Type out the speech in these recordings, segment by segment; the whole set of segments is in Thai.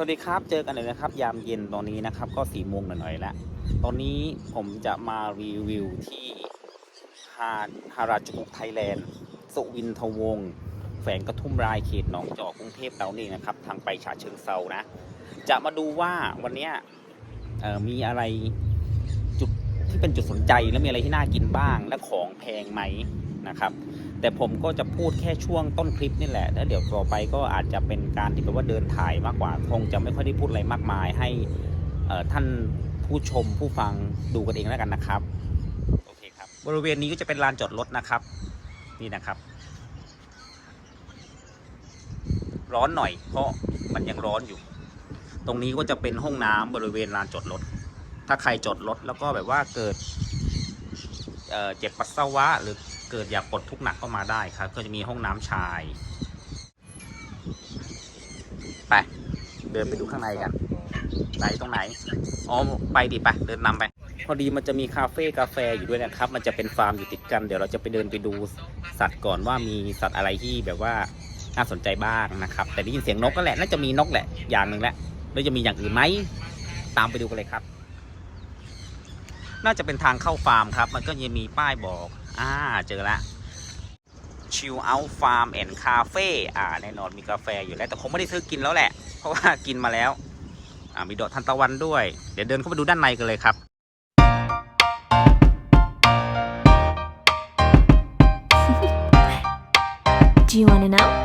สวัสดีครับ เจอกันเลยนะครับ ยามเย็นตอนนี้นะครับ ก็สี่โมงหน่อยๆแล้ว ตอนนี้ผมจะมารีวิวที่หาดฮาราจูกุไทยแลนด์ สุวินทวงศ์แฝงกระทุ่มรายเขตหนองจอกกรุงเทพเรานี่นะครับ ทางไปฉะเชิงเซานะ จะมาดูว่าวันนี้มีอะไรจุดที่เป็นจุดสนใจและมีอะไรที่น่ากินบ้างและของแพงไหมนะครับ แต่ผมก็จะพูดแค่ช่วงต้นคลิปนี่แหละ แล้วเดี๋ยวต่อไปก็อาจจะเป็นการที่แบบว่าเดินถ่ายมากกว่า คงจะไม่ค่อยได้พูดอะไรมากมาย ให้ท่านผู้ชมผู้ฟังดูกันเองแล้วกันนะครับ โอเคครับ บริเวณนี้ก็จะเป็นลานจอดรถนะครับ นี่นะครับ ร้อนหน่อย เพราะมันยังร้อนอยู่ ตรงนี้ก็จะเป็นห้องน้ำบริเวณลานจอดรถ ถ้าใครจอดรถแล้วก็แบบว่าเกิดเเจ็บปัสสาวะหรือ เกิดอยากปลดทุกข์หนักก็มาได้ครับ ก็จะมีห้องน้ำชาย ไป เดินไปดูข้างในกันไหนตรงไหน อ๋อ ไปดิไปเดินนำไป พอดีมันจะมีคาเฟ่กาแฟอยู่ด้วยนะครับ มันจะเป็นฟาร์มอยู่ติดกัน เดี๋ยวเราจะไปเดินไปดูสัตว์ก่อนว่ามีสัตว์อะไรที่แบบว่าน่าสนใจบ้างนะครับ แต่ได้ยินเสียงนกก็แหละ น่าจะมีนกแหละ อย่างหนึ่งแหละ แล้วจะมีอย่างอื่นไหม ตามไปดูกันเลยครับ น่าจะเป็นทางเข้าฟาร์มครับ มันก็ยังมีป้ายบอก อ่า เจอละ Chill Out Farm and Cafe อ่า แน่นอนมีกาแฟอยู่แล้ว แต่คงไม่ได้ซื้อกินแล้วแหละ เพราะว่ากินมาแล้ว อ่า มีดอกทานตะวันด้วย เดี๋ยวเดินเข้าไปดูด้านในกันเลยครับ Do you want to know?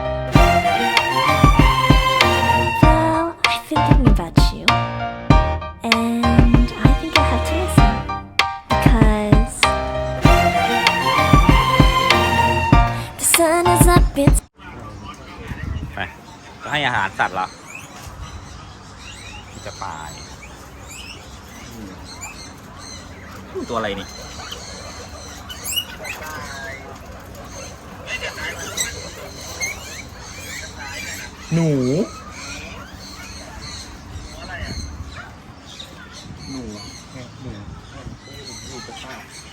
สัตว์เหรอจะปลายอืมตัวอะไรนี่หนู หนูเนี่ยหนูหนูจะป้าเ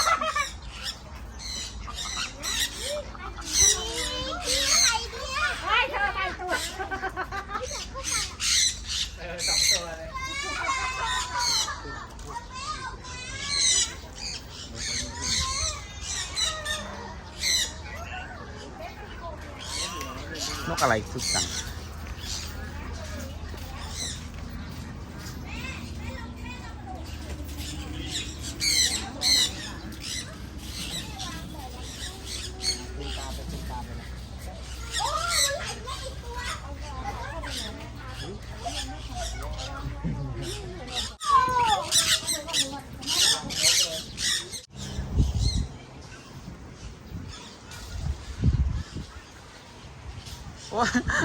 นกอะไรคึกจัง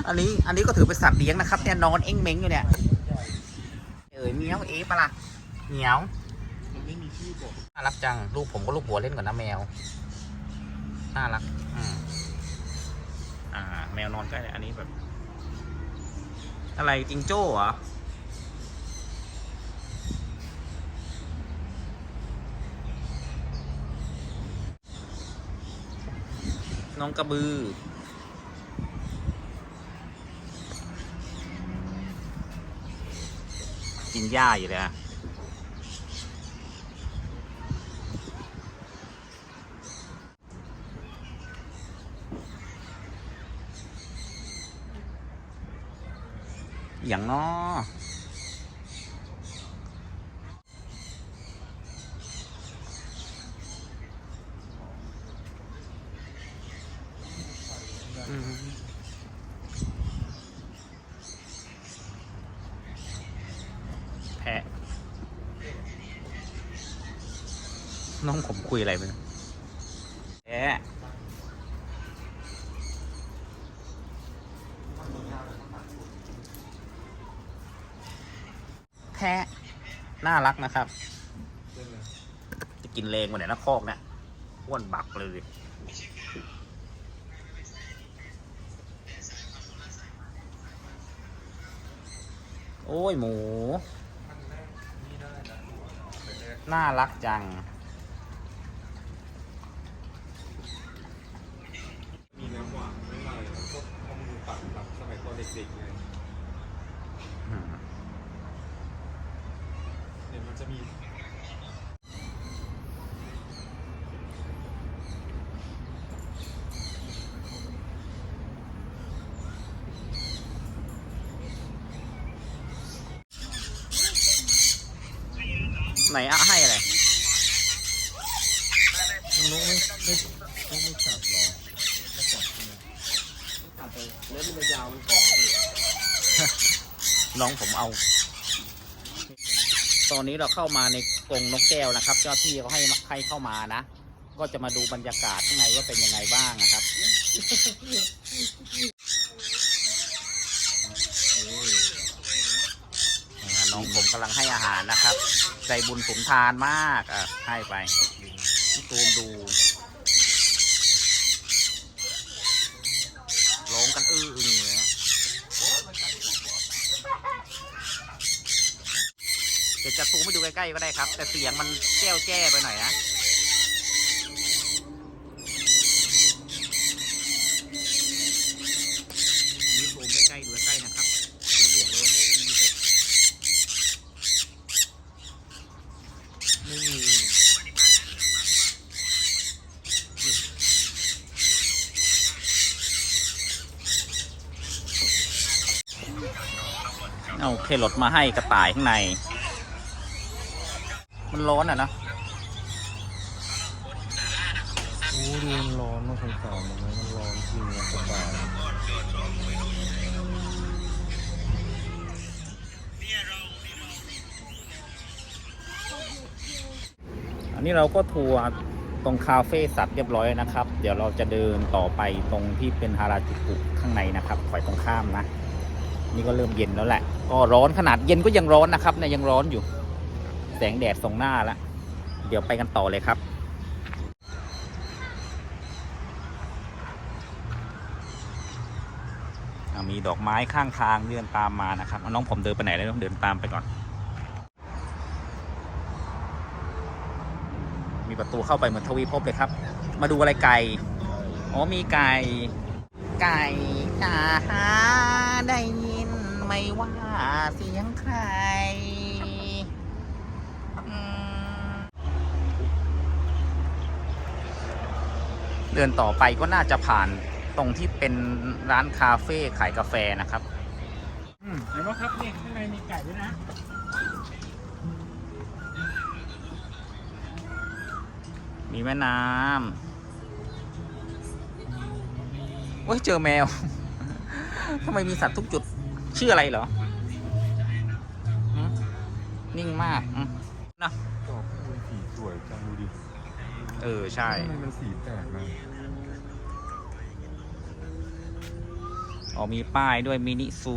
อันนี้อันนี้ก็ถือเป็นสัตว์เลี้ยงนะครับเนี่ยนอนเอ็งเม้งอยู่เนี่ยเอ๋ยเมียวเอ๋ปะล่ะเหมียวมันไม่มีชื่อบอกน่ารักจังลูกผมก็ลูกหัวเล่นกับน้าแมวน่ารักอืมอ่า แมวนอนใกล้เลยอันนี้แบบ อะไรจิงโจ้เหรอน้องกระบือ กินหญ้าอยู่เลยอะอย่างน้อ น้องผมคุยอะไรมันแอะแพะน่ารักนะครับ จะกินแรงมาเนี่ยนะคอกเนี่ยอ้วนบักเลย โอ้ยหมู น่ารักจัง ไหนอะให้อะไรนกไม่ไม่นกไม่จับหรอไม่จับใช่ไหมเนื้อมันยาวมันกรอบอยู่น้องผมเอา ตอนนี้เราเข้ามาในกรงนกแก้วนะครับ เจ้าที่เขาให้มาให้เข้ามานะ ก็จะมาดูบรรยากาศข้างในว่าเป็นยังไงบ้างนะครับ อ่าน้องผมกำลังให้อาหารนะครับ ใจบุญสมทานมากอะให้ไปตูมดูร้องกันอื้ออึงเลยเดี๋ยวจะซูมไปดูใกล้ๆก็ได้ครับ แต่เสียงมันแจ้วแจ้ไปหน่อยนะ นี่ซูมใกล้ๆดูใกล้ๆนะครับดูเหลืองเลยว่าไม่มีแต่ ไม่มีเอาเครถมาให้กระต่ายข้างใน มันร้อนอะนะโอ้ดูมันร้อนมากสงสารมันนะมันร้อนจริงนะกระต่าย อันนี้เราก็ทัวร์ตรงคาเฟ่สัตว์เรียบร้อยนะครับ เดี๋ยวเราจะเดินต่อไปตรงที่เป็นฮาราจูกุข้างในนะครับฝ่ายตรงข้ามนะ นี่ก็เริ่มเย็นแล้วแหละ ก็ร้อนขนาดเย็นก็ยังร้อนนะครับเนี่ยยังร้อนอยู่ แสงแดดส่องหน้าแล้วเดี๋ยวไปกันต่อเลยครับมีดอกไม้ข้างทางเดินตามมานะครับน้องผมเดินไปไหนแล้วต้องเดินตามไปก่อน ประตูเข้าไปเหมือนทวีภพเลยครับ มาดูอะไรไก่อ๋อมีไก่ ไก่จ๋าได้ยินไหม่ว่าเสียงใครเดินต่อไปก็น่าจะผ่านตรงที่เป็นร้านคาเฟ่ขายกาแฟนะครับ อืมเห็นไหมครับนี่ข้างในมีไก่ด้วยนะ มีแม่น้ำเว้ยเจอแมว ทำไมมีสัตว์ทุกจุด ชื่ออะไรเหรอหืมนิ่งมากอืมนะดอกมันสีสวยจังดูดิ เออ ใช่ทำไมมันสีแปลกนะอ๋อมีป้ายด้วยมินิซู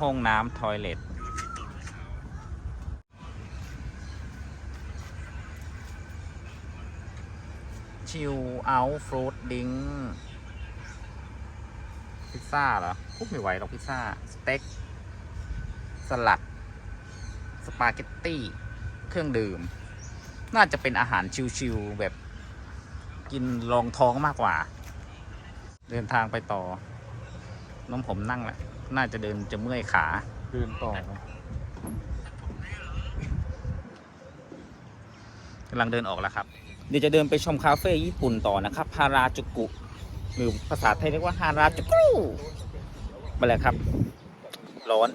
ห้องน้ำทอยเล็ต ชิลเอาท์ฟรุตดิงพิซซ่าเหรอพูดไม่ไหวหรอกพิซซ่า สเต็ก สลัด สปาเกตตี้ เครื่องดื่ม น่าจะเป็นอาหารชิลๆแบบกินรองท้องมากกว่า เดินทางไปต่อ น้องผมนั่งแหละ น่าจะเดินจะเมื่อยขา เดินต่อนะกำลังเดินออกแล้วครับ เดี๋ยวจะเดินไปชมคาเฟ่ญี่ปุ่นต่อนะครับฮาราจูกุหรือภาษาไทยเรียกว่าฮาราจูกุไปเลยครับ ร้อน